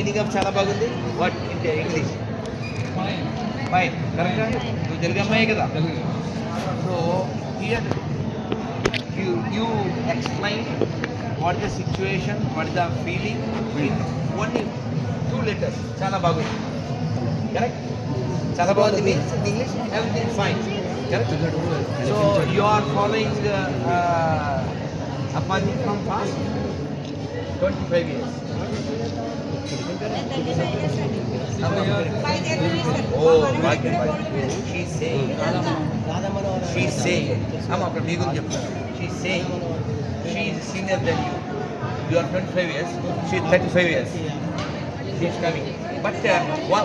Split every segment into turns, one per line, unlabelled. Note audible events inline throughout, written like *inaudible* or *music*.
Meaning of చాలా బాగుంది. What ఇంటే ఇంగ్లీష్ ఫైన్ కరెక్టా నువ్వు తెలుగు అమ్మాయి కదా? So here you you explain what the situation what the feeling in only two letters చాలా బాగుంది. కరెక్ట్ చాలా బాగుంది. Means in English everything fine correct so you are following Appaji from past twenty five years Oh, భాగ్యం భాగ్యం she saying she saying అమ్మ అక్కడ మీ గురించి చెప్తాను she saying she is senior then you you are twenty five years she thirty five years she is coming but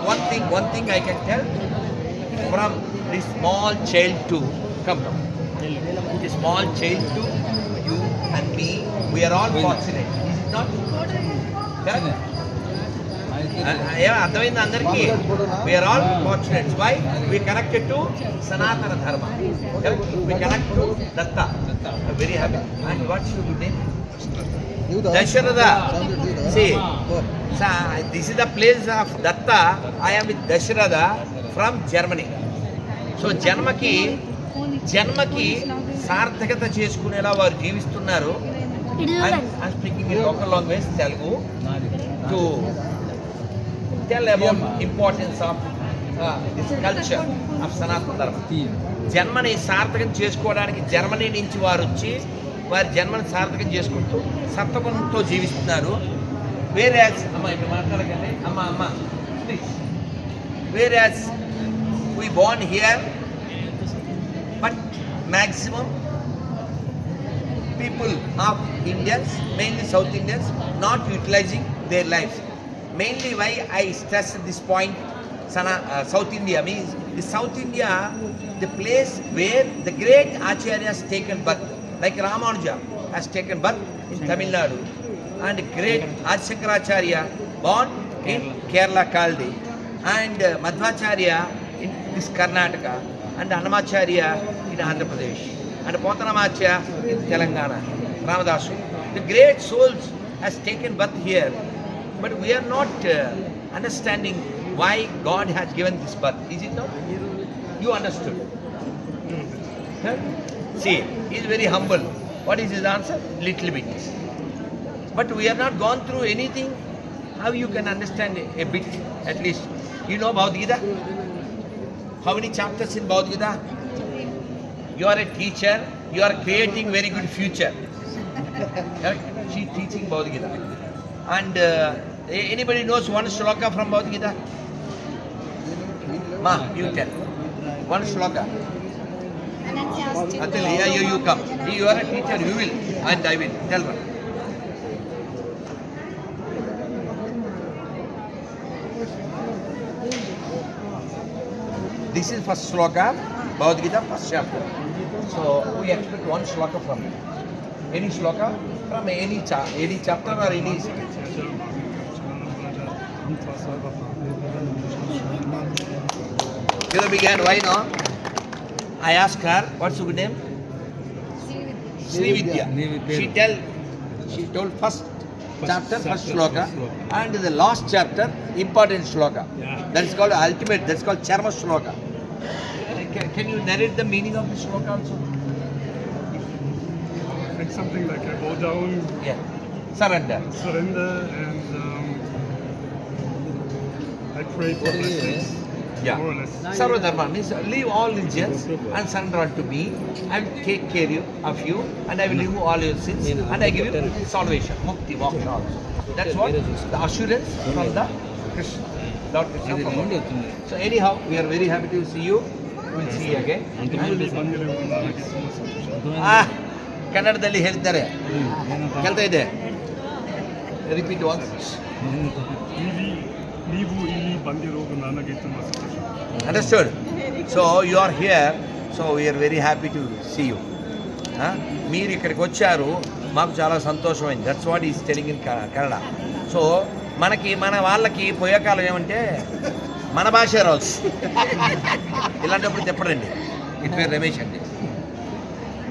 one thing one thing I can tell from the small child to come now the small child to you and me we are all fortunate is ఏమో అర్థమైంది అందరికీ. We are all fortunates why we connected to Sanatana Dharma we connect to Datta very happy and what should good name Dasharatha see this is the place of Datta I with Dasharatha from Germany so జన్మకి జన్మకి సార్థకత చేసుకునేలా వారు జీవిస్తున్నారు. I'm speaking in local language, Telugu, to tell about importance of uh, this culture of Sanatana Dharma. జన్మని సార్థకం చేసుకోవడానికి Germany నుంచి వారు వచ్చి వారి జన్మని సార్థకం చేసుకుంటూ సత్వగుణంతో జీవిస్తున్నారు. వేరే అమ్మ ఇప్పుడు మాట్లాడకండి. అమ్మ అమ్మ ప్లీజ్ వేరే we born here but maximum people of Indians, mainly South Indians, not utilizing their lives. Mainly why I stress this point, Sana, uh, South India. Means the South India, the place where the great acharyas taken birth, like Ramanuja has taken birth in Tamil Nadu, and great Adishankaracharya born in Kerala. Kaldi, and uh, Madhvacharya in this Karnataka, and Annamacharya in Andhra Pradesh. And Potanamachya in Telangana, Ramadasu. The great souls has taken birth here, but we are not uh, understanding why God has given this birth. Is it not? You understood. Huh? See, he is very humble. What is his answer? Little bit. But we have not gone through anything. How you can understand a bit, at least. You know Bhagavad Gita? How many chapters in Bhagavad Gita? You are a teacher, you are creating very good future. *laughs* Correct? she is teaching Bhagavad Gita. And uh, anybody knows one shloka from Bhagavad Gita? Ma, you tell. One shloka. Atul, yeah, you, you come. You are a teacher, you will. And I will. Tell one. This is first shloka, Bhagavad Gita, first chapter. So we expect one shloka from you. Any shloka from any cha- any chapter or any. You began. Why no? I asked her, what's your name? Srividya. She tell. She told first chapter, first shloka, and the last chapter, important shloka. That is called ultimate. That's called charma shloka. Can, can you narrate the meaning of the shloka also?
It's something like I bow down,
Yeah. Surrender.
surrender, and um, I pray for blessings.
Yeah.
More or less.
Sarva means leave all religions and surrender unto me. I will take care of you and I will remove all your sins and I give you salvation, mukti, moksha also. That's what the assurance from the Krishna. Lord Krishna. So anyhow, we are very happy to see you. We will see you again.
ಇಲ್ಲಿ ಬಂದಿರುವುದು ನನಗೆ ತುಂಬ ಸಂತೋಷ
ಆ ಕನ್ನಡದಲ್ಲಿ ಹೇಳ್ತಾರೆ ಕೇಳ್ತಾ ಇದೆ repeat ವಾನ್ಸ್
ಇಲ್ಲಿ ನೀವು ಇಲ್ಲಿ ಬಂದಿರೋದು ನನಗೆ ತುಂಬ ಸಂತೋಷ
Understood? So you are here, so we are very happy to see you. Huh? మీరు ఇక్కడికి వచ్చారు మాకు చాలా సంతోషమైంది that's what is telling in Kannada so మనకి మన వాళ్ళకి పోయే కాలం ఏమంటే మన భాష రాదు ఇలాంటప్పుడు చెప్పడండి ఇట్ పేరు రమేష్ అండి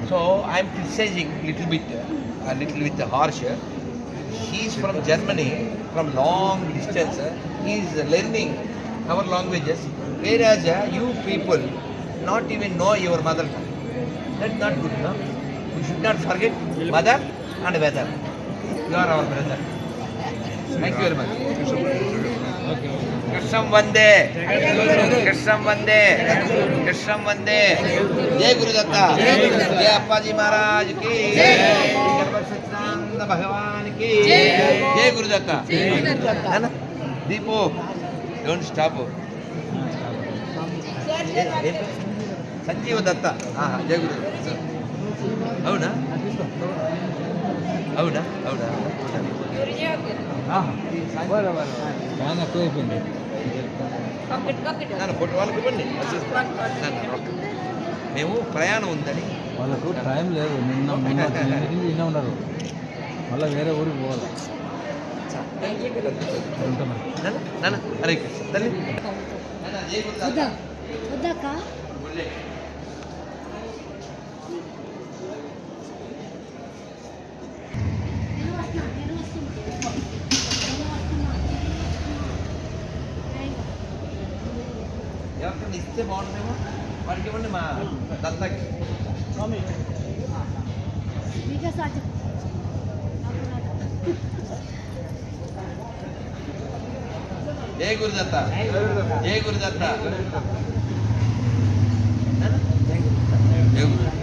so I'm criticising little bit little with harsh he is from Germany, from long distance. uh, He is learning our languages, whereas uh, you people not even know your mother tongue. That's not good, no? We should not forget mother and weather. You are our brother. Thank Krishna वंदे कृष्ण वंदे कृष्ण वंदे जय गुरुदत्ता जय अप्पा जी महाराज की सच्चिदानंद भगवान की जय गुरुदत्ता है ना दीपो डोंट स्टॉप संजीव दत्ता हाँ हाँ जय
गुरु हो ना
ಹೌದಾ? ಹೌದಾ? ನಾನು ಅಕ್ಕಿ ಬನ್ನಿ ನಾನು ಫೋಟೋ వాళ్ళకి మేము ప్రయాణం ఉందని
వాళ్ళకు టైం లేదు. నిన్న నిన్న ఉన్నారు మళ్ళీ వేరే ఊరికి పోవాలి
అరే తల్లి ఎవరికైనా ఇస్తే బాగుంటుందేమో? వాడికి ఇవ్వండి మా దత్తకి.
ఏ గురుదత్త?
ఏ గురుదత్త? ఏ గురుదత్త?